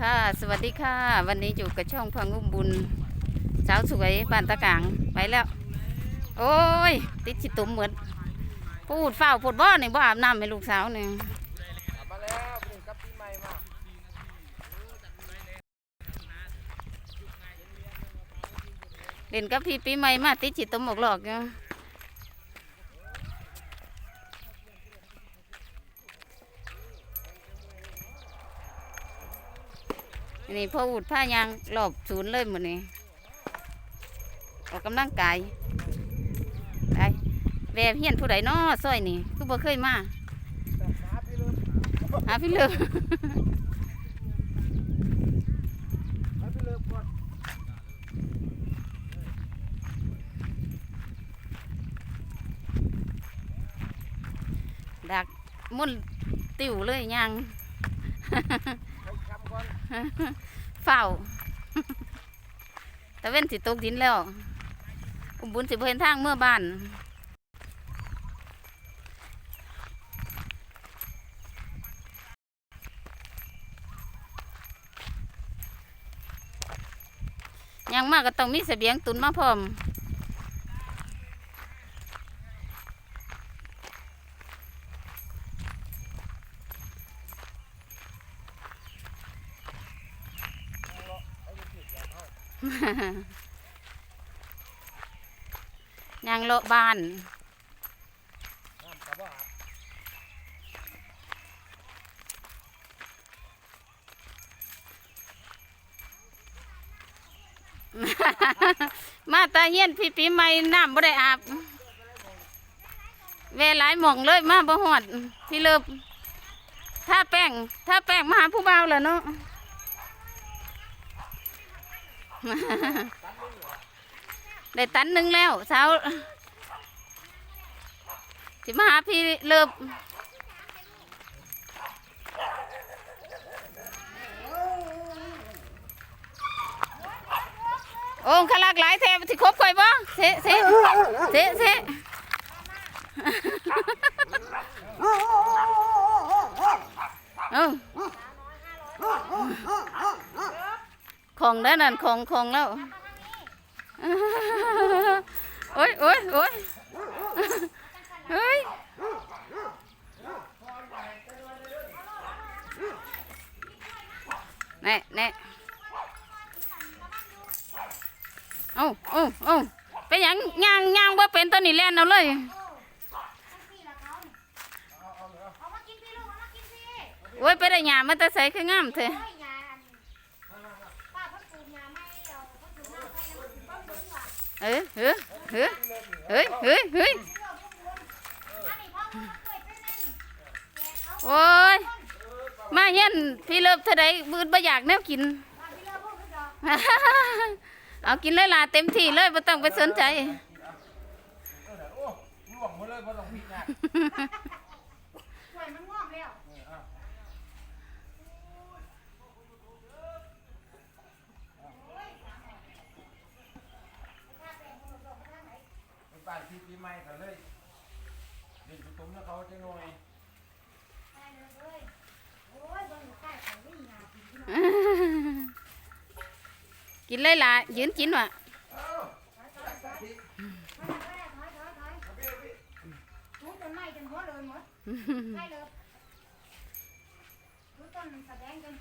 ค่ะ สวัสดีค่ะ วันนี้อยู่กับช่องพังอุ้มบุญสาวสวยบ้านตะกางไปแล้ว โอ้ย ติดชิตุ่มเหมือนพูดเฝ้าพูดบ่อนี่บ่อาบน้ำให้ลูกสาวนี่มาแล้วเพิ่งกับปีใหม่มาเล่นกับพี่ปีใหม่มาติดชิตุ่มหมกหลอกอยู่ นี่พออูดผ้ายางหลอบศูนย์เลยหมดนี่ออกกำลังกายได้แวบเฮียนผู้ใดน้อซอยนี่คือบ่เคยมาหาพี่เลิฟหาพี่เลิกหาพี่เลิฟก่อดักมุ่นติวเลยยัง เฝ้าแต่เว้นสิตกดินแล้ว อุบุญสิบ่เห็นทางเมื่อบ้านยังมากก็ต้องมีเสบียงตุนมาพร้อม ยังเลาะบ้านมาตาเฮียนพี่ปีใหม่น้ำบ่ได้อาบเวลายหมองเลยมาบ่ฮอดพี่เลิบถ้าแป้งถ้าแป้งมาหาผู้บ่าแล้วเนาะ ได้ตันหนึ่งแล้วเช้าสิมาหาพี่เลิบโอ้ขลักหลายแทบที่ครบข่อยบ่เสะเสะเสะเสะเอ้า ของแล้วนั่นของของแล้วโอ้ยโอ้ยโอ้ยเฮ้ยแน่แน่เอ้าเอ้าเอ้าเป็นหยังย่างย่างว่าเป็นตัวนี้แล่นเอาเลยเอามากินพี่ลูกเอามากินพี่โอ้ยไปได้หยามันแต่ใส่คืองามเถอะ เอ้ยเฮ้ยเฮ้ยเฮ้ยเฮ้ยเฮ้ยโอ้ยมาเฮียนพี่เลิฟเท่าใดบืดบ่อยากแนวกินเอกเอากินเลยล่ะเต็มที่เลยไม่ต้องไปสนใจ เออโอ้ล่วงหมาเลยบ่ต้องพิดนะ สวยมันงอกแล้ว ไปบ้านพี่ปีใหม่กันเลยเด็กตุ้มแล้วเขาจะหน่อยได้เลยเว้ยโอ้ยเบิ่งอยู่ใกล้เขาวิ่งยากินพี่น้องกินเลยล่ะยืนกินว่ะถอยถอยถอยถอยถอยถอยถอยทุบต้นไม้จนหัวเลยหมดใช่เลยทุบต้นมันแสดงจน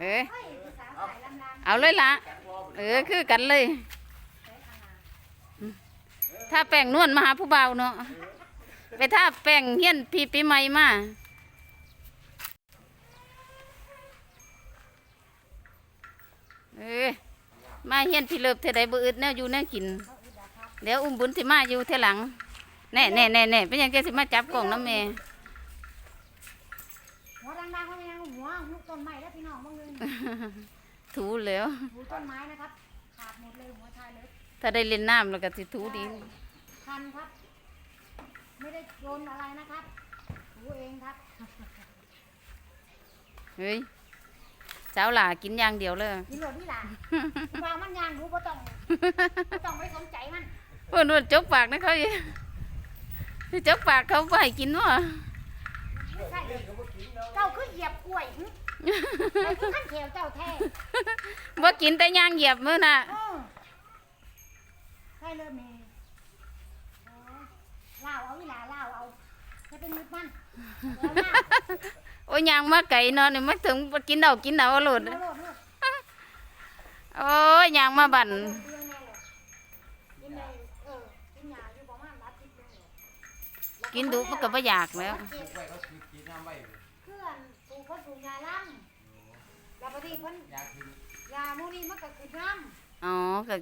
เอ้ยเฮ้ยภาษาสายลำลำ เอาเลยล่ะ เออคือกันเลย ถ้าแป้งนวลมาหาผู้เบาวเนาะไปถ้าแป้งเฮียนพี่ปีใหม่มาเออมาเฮียนพี่เลิบเท่าใดบ่อึดแนวอยู่แนวกินเดี๋ยวอุ้มบุญสิมาอยู่เท่าหลังแน่แน่แน่แน่เป็นหยังจะสิมาจับกล่องน้ำแม่หัวดังๆเขาไม่ยังหัวหุบต้นไม้แล้วพี่น้องบ้างเลยถูแล้วหูต้นไม้นะครับขาดหมดเลยหัวชายเลยถ้าได้เล่นน้ำแล้วก็สิถูดี คันครับ ไม่ได้โดนอะไรนะครับหูเองครับ เฮ้ยเจ้าหล่ากินอย่างเดียวเลยกินโหลดนี่ล่ะวางมันยางรู้ก็ต้องบ่ต้องไปสนใจมันเพื่อนว่าจกปากนะเขาอีกจกปากเขาไปกินวะไม่ใช่เลยเจ้าคือเหยียบยียบกล้วยหึไปคือขั้นแถวเจ้าแท้บ่กินแต่ย่างเหยียบมื้อน่ะเออใช่เลยแม่โอ้ย ลาวเอาเวลาลาวเอาจะเป็นมืดมันแล้วลาวโอ้ยย่างมาไกลเนาะนี่มาถึงบ่กินเอากินเอาโลดโลดโลดโลดโอ้ยย่างมาบั่นเดือนแน่เลยกินในเออกินยาอยู่ประมาณอาทิตย์หนึงเลยกินดูมันก็บ่อยากแล้ว เก็บไว้เขาคือกินน้ำไว้เลยเพื่อนปลูกคนปลูกยาล่ำแล้วพอดีเพิ่นอยากกินยาหมูนี่มันก็คือน้ำอ๋อก็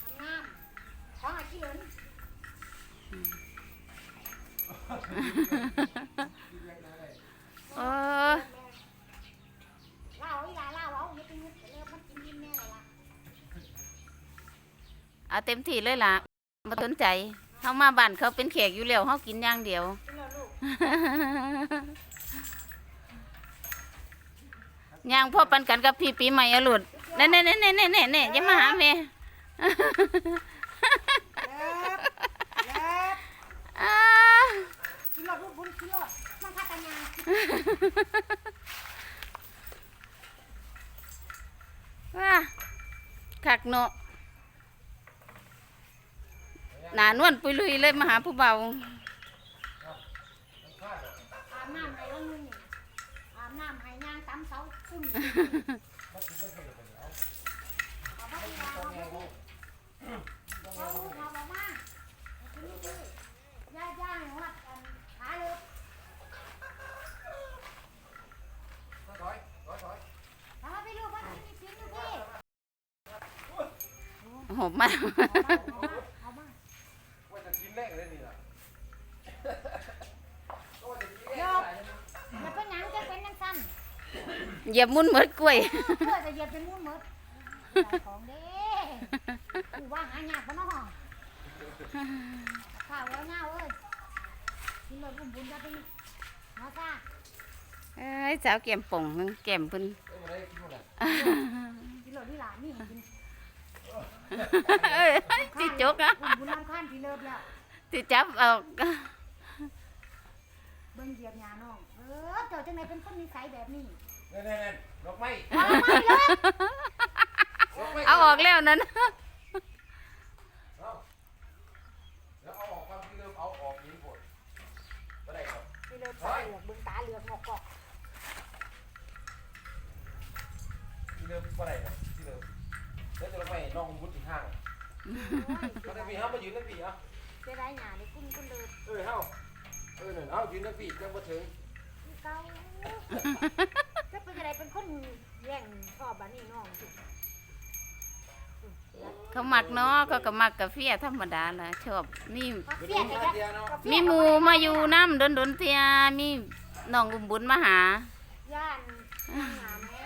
ทำน้ำของอาชีพเหลิน เออเล่าอีหลาเล่าเอาอย่าไปงึดเลิกมันกินยิ้มแน่เลยล่ะเอาเต็มที่เลยล่ะบ่สนใจเฮามาบ้านเขาเป็นแขกอยู่แล้วเฮากินอย่างเดียวกินแล้วลูกย่างพ่อปันกันกับพี่ปีใหม่อะหลุดเน่เน่เน่เน่เน่เน่เน่อย่ามาหาแม่ เลิกเลิก อ้า กิ นหลอดลูกบุญกินหลอดมันพัฒนาว้าคักเนาะหนานวลปุยลุยเลยมาหาผู้เบาอาบน้ำให้วันนึงนี่อาบน้ำให้ย่างตำเสาขึ้นเอาไปดีกว่าเอาไปดีเอาเอาออกมาเอาไปนี่ดิย่าย่าให้วัดกันขาเลิก ถอยถอยถอย เอามาไปลูกวัดกินนี่กินดูพี่ หอบมาเอามาเอามาว่าจะกินแรกเลยนี่ล่ะก็ว่าจะกินแรกอย่าเป็นหยังจะเป็นยังสั้นเหยียบมุนเหมือนกล้วย เพื่อจะเหยียบเป็นมูนหมดของเด้กูว่าหายากปะเนาะข้าวแล้วเงาเอ้ยกินเลยบุญบุญจะไปมาซ่าเอ้ยสาวแก้มป่องนึงแก้มเพิ่น เอ้ยบ่ได้กินบ่ได้กินเลยที่หลานนี่ให้กิน เอ้ยสิจกอะบุญบุญน้ำข้านพี่เลิฟแล้วสิจับเอาเบิ่งเหยียบหยาน้อง เออเจ้าจังไหนเป็นคนนิสัยแบบนี้แน่ๆๆดอกไม้เอาไม่เลยดอกไม้เอาออกแล้วนั้นเอาแล้วเอาออกความที่เริ่มเอาออกนี้หมดบ่ได้ครับพี่เลิฟตาเหลือกเบิ่งตาเหลือกงอกกอกที่เริ่มบ่ได้ครับ ก็ได้พี่เฮามายืนนั่นพี่เอะเสียดายหยาเลยกุ้งกุ้งเลิฟเอ้ยเฮาเออนั่นเฮายืนนั่นพี่จังบ่ถึงคือเก่าจะเป็นอะไรเป็นคนแย่งชอบบ้านนี้น้องสิเขามักเนาะเขาก็มักกาแฟธรรมดาล่ะชอบมีกาคือแฟดูไงมาจ๊ะเดียวเนาะกาแฟมีหมูมาอยู่น้ำดนดนๆเทียมีน้องอุ้มบุญมาหาย่านย่านหาแม่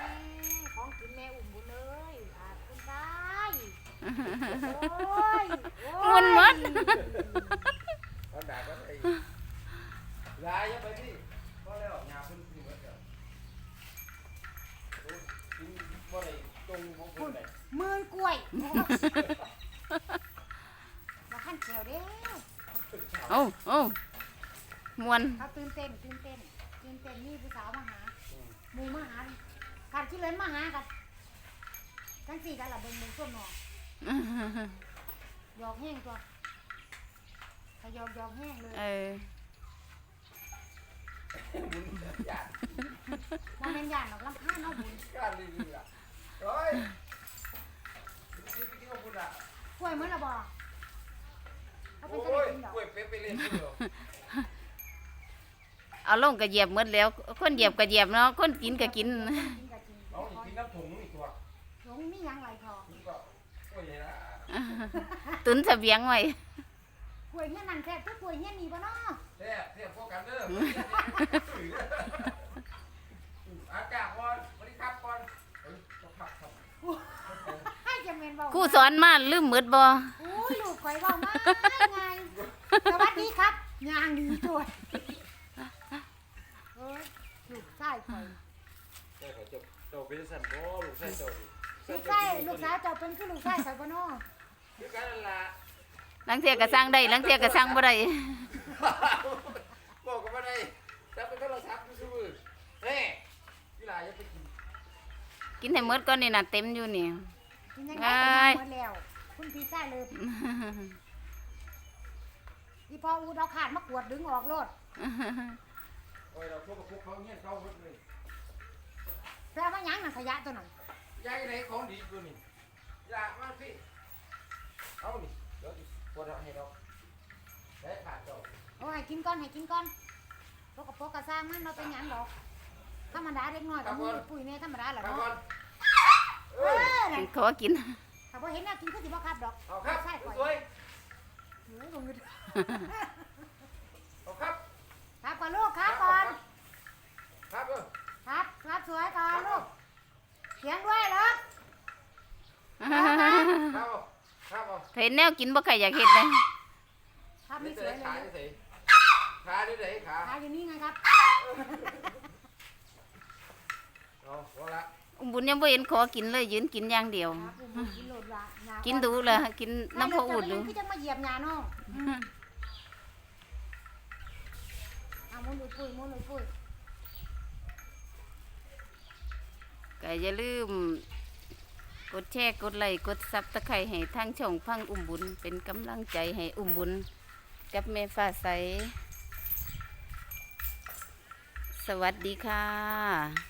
ของกินแม่อุ่มบุญเลยอาจเป็นได้ โอ้ยโอ้ยมุนหมดเอาด่าก็ไอ้ลายอย่าไปพี่พอแล้วหญ้าเพิ่นสิหมดแล้วโอ้ยกินบ่ได้ตรงของเพิ่นได้หมื่นกล้วยมาขั้นเขียวเด้อโอ้โอ้มวนเขาตื่นเต้นตื่นเต้นตื่นเต้นนี่ผู้สาวมาหาหมูมาหาการที่เลนมาหากันทั้งสี่กันละเบิ่งเบิ่งส้มหนอ หยอกแห้งตัวขยอกหยอกแห้งเลยเออบุญญาติมันเป็นหยาดหรอกลำพานเอาบุญการรีวิวอะเฮ้ยนี่ไปกินกับบุญอะกล้วยเหมือนระบอเขาเป็นโอ้จะได้ยกินดอกกล้วยเป๊ะไปเล่นเดียวเอาลงก็เหยียบหมดแล้ว คนเหยียบก็เหยียบเนาะคนกินก็กินกินกับกินเอาอีกกินน้ำถุงอีกตัวหลงมีหยังไหลทอง นี่ก็กล้วยนะ ตุนเสบียงไว้กล้วยเนี่ยนั่นแท้คือกล้วยเนี่ยนี่บ่เนาะแซ่บแซ่บพวกกันเด้ออากาศก่อนสวัสดีครับก่อนเอ้ยต้องพักครับให้จะเมนเบาครูสอนมาลืมหมดบ่โอ้ยลูกข่อยเบามาไงสวัสดีครับยางดีจวดเอ้ยลูกชายข่อยใช่เขาจะเจ้าเป็นสันบ่ลูกใส่เจ้าดิลูกชายลูกสาวเจ้าเป็นคือลูกชายข่อยบ่เนาะ คือกันนั่นล่ะลังเทียก็สร้างได้ลังเทียก็สร้างบ่ได้บอกกันว่าได้แต่เป็นโทรศัพท์ซื่อาอย่าไปกินกินให้หมดก่อนนี่น่ะเต็มอยู่นี่ กินยังไงเอ้ก็ยยังหมดแล้ว คุณพี่ใส่เลยอีพออูดเอาขาดมากวดดึงออกโลดโอ้ยเราพวกกับพวกเขาเงี้ยเขาหมดเลยแปลว่าหยังน่ะขยะตัวนั้นยายไหนของดีกูนี่ยามาพี่ เอานี่เดี๋ยวปวดให้เราได้ขาดเราโอ้ให้กินก่อนให้กินก่อนพวกกับพวกกระซ้างมันเราเป็นหยังดอกธรรมดาเด็กน้อยกับมือปุ๋ยแม่ธรรมดาแหละครับเนาะก่อนเอเอ้ยอน่ะขอกิน ถ้าบ่เห็นแนวกินก็สิบ่ครับดอกเอาครับใช่ก่อนสวยเฮ้ยบ่งึดเอาครับครับก่อนลูกครับก่อนครับเออครับครับสวยก่อนลูกเสียงด้วยเหรอ ครับเอาครับ เอาเห็นแนวกินบ่ใครอยากเห็นเลยครับนี่นี่สเสวยยขาเลยนี่เสยขานี่เสยขาขาอยู่นี่ไงครับ เอาพอละอุ้มบุญยังบ่เห็นขอกินเลยยืนกินอย่างเดียว ครับอุ้มกินโหลดละหญ้ากินดูเลยกินน้ำพออูดเลดูยคือจะมาเหยียบหญ้าน้องเอามุนอุดปุ้ยมุนอุดปุ้ยก็อย่าลืมก ดแชร์กดไลค์กดซับตะไคร้ให้ทางช่องพังอุ้มบุญ เป็นกำลังใจให้อุ้มบุญ กับแม่ฟ้าใส สวัสดีค่ะ